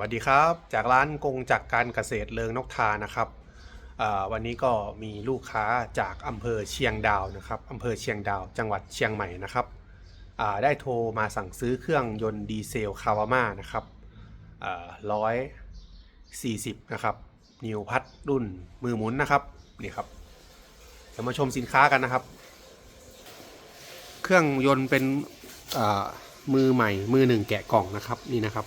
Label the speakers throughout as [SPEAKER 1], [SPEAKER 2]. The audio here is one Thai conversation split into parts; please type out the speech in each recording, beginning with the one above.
[SPEAKER 1] วัสดีครับ จากร้านกงจากการเกษตรเลิงนกทานะครับวันนี้ก็มีลูกค้าจากอำเภอเชียงดาวนะครับอำเภอเชียงดาว จังหวัดเชียงใหม่นะครับได้โทรมาสั่งซื้อเครื่องยนต์ดีเซลคาวาม่านะครับร้อยสี่สิบนะครับนิวพัดรุ่นมือหมุนนะครับนี่ครับเดี๋ยวมาชมสินค้ากันนะครับ เครื่องยนต์เป็นมือใหม่มือหนึ่งแกะกล่องนะครับนี่นะครับ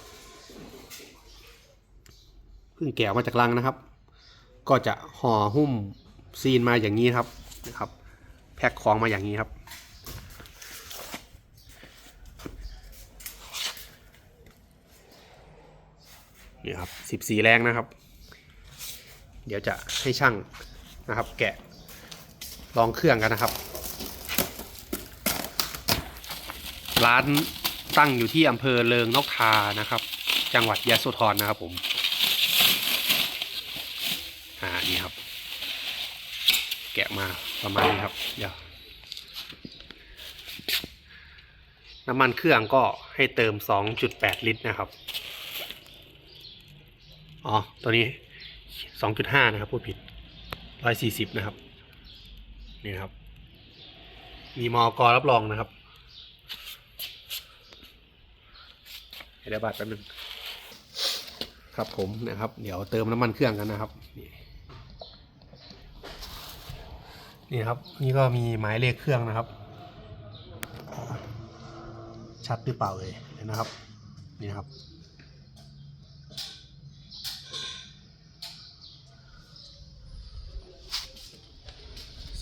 [SPEAKER 1] เพิ่งแกะมาจากลังนะครับ ก็จะห่อหุ้มซีนมาอย่างนี้ครับนะครับ แพ็คของมาอย่างนี้ครับ นี่ครับสิบสี่แรงนะครับ เดี๋ยวจะให้ช่างนะครับ แกะลองเครื่องกันนะครับ ร้านตั้งอยู่ที่อำเภอเลิงนกทานะครับ จังหวัดยะโสธรนะครับผม นี่ครับ แกะมาประมาณนี้ครับ เดี๋ยว น้ำมันเครื่องก็ให้เติม 2.8 ลิตรนะครับ อ๋อ ตัวนี้ 2.5 นะครับพูดผิด 140 นะครับ นี่นครับ มีมอกรับรองนะครับเดี๋ยวบัตรแป๊บนึงครับผมนะครับ เดี๋ยวเติมน้ำมันเครื่องกันนะครับนี่ นี่ครับ นี่ก็มีหมายเลขเครื่องนะครับ ชัดหรือเปล่าเลยเนะครับ นี่ครับ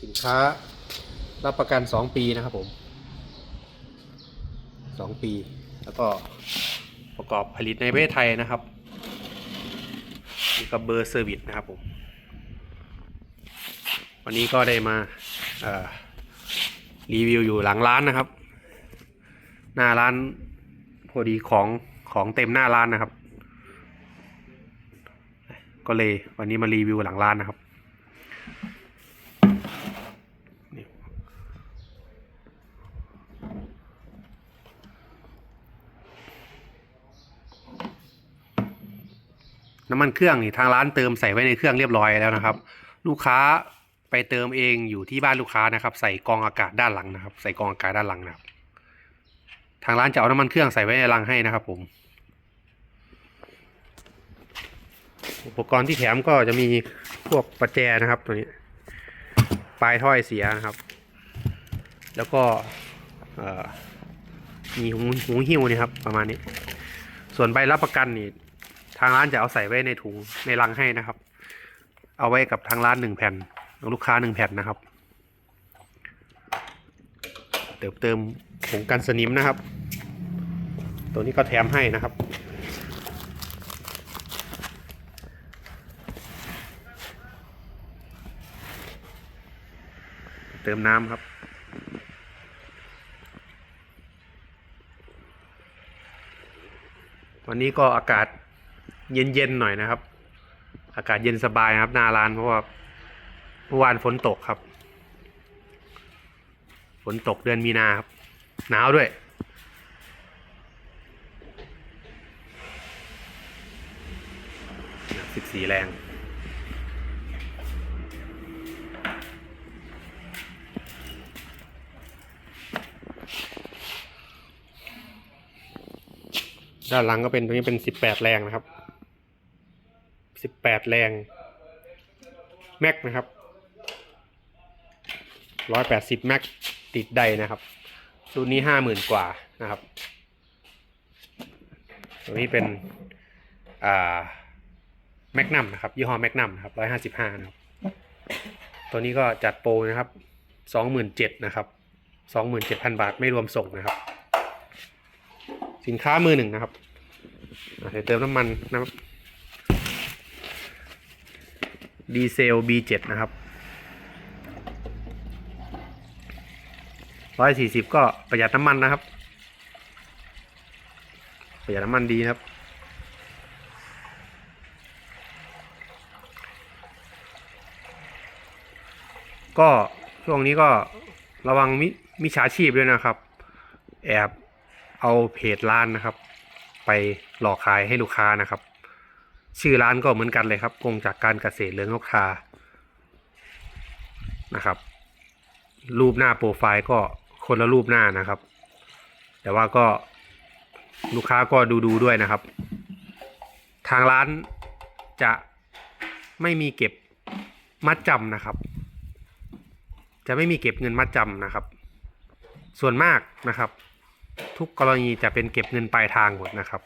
[SPEAKER 1] สินค้ารับประกัน 2 ปีนะครับผม 2 ปี แล้วก็ประกอบผลิตในประเทศไทยนะครับนี่ก็เบอร์เซอร์วิสนะครับผม วันนี้ก็ได้มารีวิวอยู่หลังร้านนะครับ หน้าร้านพอดีของของเต็มหน้าร้านนะครับ ก็เลยวันนี้มารีวิวหลังร้านนะครับน้ำมันเครื่องนี่ทางร้านเติมใส่ไว้ในเครื่องเรียบร้อยแล้วนะครับ ลูกค้า ไปเติมเองอยู่ที่บ้านลูกค้านะครับ ใส่กองอากาศด้านหลังนะครับ ใส่กองอากาศด้านหลังนะครับ ทางร้านจะเอาน้ำมันเครื่องใส่ไว้ในรังให้นะครับ ผม อุปกรณ์ที่แถมก็จะมีพวกประแจนะครับ ตัวนี้ปลายถ้อยเสียนะครับ แล้วก็มีหูหูหิ้วนี่ครับ ประมาณนี้ ส่วนใบรับประกันนี่ทางร้านจะเอาใส่ไว้ในถุงในรังให้นะครับ เอาไว้กับทางร้านหนึ่งแผ่น ลูกค้าหนึ่งแผ่นนะครับ เติมเติมผงกันสนิมนะครับ ตัวนี้ก็แถมให้นะครับเติมน้ำครับ วันนี้ก็อากาศเย็นๆหน่อยนะครับ อากาศเย็นสบายนะครับหน้าร้านเพราะว่า เมื่อวานฝนตกครับ ฝนตกเดือนมีนาครับ หนาวด้วย สิบสี่แรงด้านหลังก็เป็นตัวนี้เป็นสิบแปดแรงนะครับ สิบแปดแรง แม็กนะครับ ร้อยแปดสิบแม็กติดใดนะครับรุ่นนี้ห้าหมื่นกว่านะครับ ตัวนี้เป็นอ่าแมกนัมนะครับ ยี่ห้อแมกนัมนะครับร้อยห้าสิบห้านะครับ ตัวนี้ก็จัดโปรนะครับสองหมื่นเจ็ดนะครับสองหมื่นเจ็ดพันบาทไม่รวมส่งนะครับ สินค้ามือหนึ่งนะครับเดี๋ยวเติมน้ำมันนะครับดีเซล B7 นะครับ ร้อยสี่สิบก็ประหยัดน้ำมันนะครับ ประหยัดน้ำมันดีครับ ก็ช่วงนี้ก็ระวังมิมิจฉาชีพด้วยนะครับ แอบเอาเพจร้านนะครับ ไปหลอกขายให้ลูกค้านะครับ ชื่อร้านก็เหมือนกันเลยครับกงจากการเกษตรเรืองนกทานะครับ รูปหน้าโปรไฟล์ก็ คนละรูปหน้านะครับ แต่ว่าก็ลูกค้าก็ดูดูด้วยนะครับ ทางร้านจะไม่มีเก็บมัดจำนะครับ จะไม่มีเก็บเงินมัดจำนะครับ ส่วนมากนะครับ ทุกกรณีจะเป็นเก็บเงินปลายทางหมดนะครับ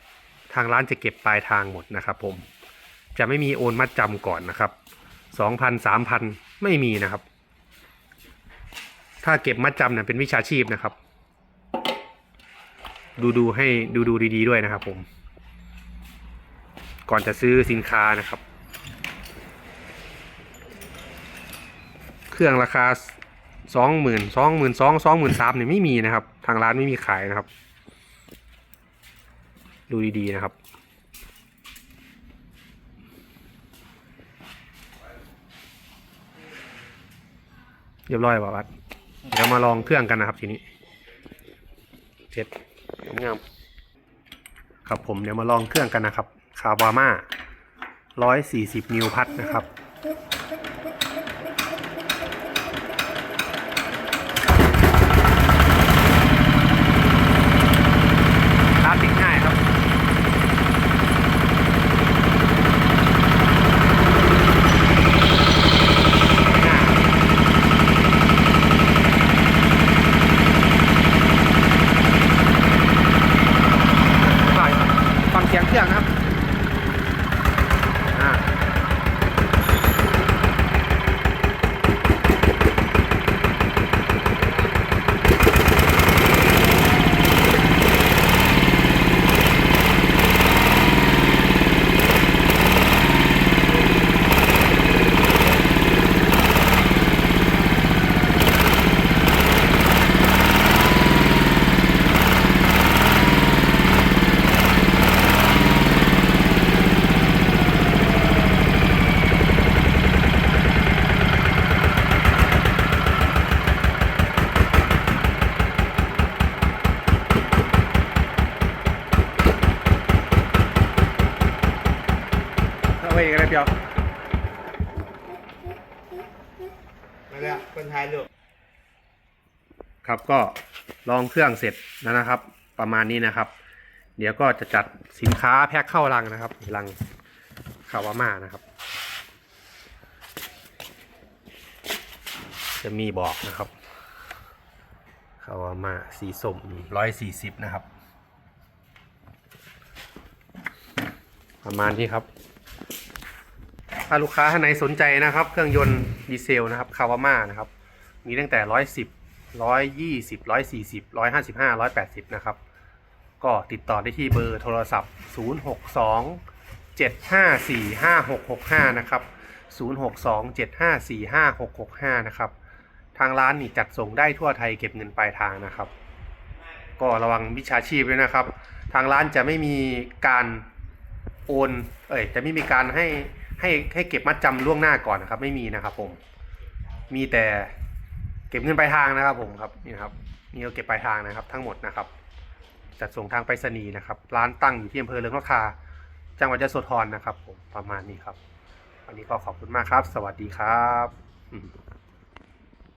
[SPEAKER 1] ทางร้านจะเก็บปลายทางหมดนะครับ ผมจะไม่มีโอนมัดจำก่อนนะครับสองพันสามพันไม่มีนะครับ ถ้าเก็บมัดจำเนี่ยเป็นวิชาชีพนะครับ ดูดูให้ดูดูดี ๆ ด้วยนะครับ ผม ก่อนจะซื้อสินค้านะครับ เครื่องราคาสองหมื่นสองหมื่นสองสองหมื่นสามเนี่ยไม่มีนะครับ ทางร้านไม่มีขายนะครับ ดูดีๆนะครับเรียบร้อยป่ะวัด เดี๋ยวมาลองเครื่องกันนะครับทีนี้เสร็จงามครับผมเดี๋ยวมาลองเครื่องกันนะครับคาวาม่าร้อยสี่สิบนิวพัดนะครับ ตาติดง่ายครับ ง่ายไปฟังเสียงเครื่องนะครับ อ่า เอา ไปอีกอะไรเปียว
[SPEAKER 2] มาแล้วคนไทยลูก
[SPEAKER 1] ครับก็ลองเครื่องเสร็จแล้วนะครับ ประมาณนี้นะครับ เดี๋ยวก็จะจัดสินค้าแพ็คเข้ารังนะครับรังคาวาม่านะครับ จะมีบอกนะครับคาวาม่าสีส้มร้อยสี่สิบนะครับ ประมาณนี้ครับ ถ้าลูกค้าท่านไหนสนใจนะครับ เครื่องยนต์ดีเซลนะครับคาวาม่านะครับ มีตั้งแต่ร้อยสิบร้อยยี่สิบร้อยสี่สิบร้อยห้าสิบห้าร้อยแปดสิบนะครับ ก็ติดต่อได้ที่เบอร์โทรศัพท์0 6 2 7 5 4 5 6 6 5นะครับ0 6 2 7 5 4 5 6 6 5นะครับทางร้านนี่จัดส่งได้ทั่วไทยเก็บเงินปลายทางนะครับ ก็ระวังวิชาชีพด้วยนะครับ ทางร้านจะไม่มีการโอน เอ้ยจะไม่มีการให้ ให้ให้เก็บมัดจำล่วงหน้าก่อนนะครับ ไม่มีนะครับ ผม มีแต่เก็บเงินปลายทางนะครับ ผมครับนี่ครับนี่เราเก็บปลายทางนะครับ ทั้งหมดนะครับ จัดส่งทางไปรษณีย์นะครับ ร้านตั้งอยู่ที่อำเภอเรืองนกทาจังหวัดยโสธรนะครับ ผมประมาณนี้ครับวันนี้ก็ขอบคุณมากครับ สวัสดีครับ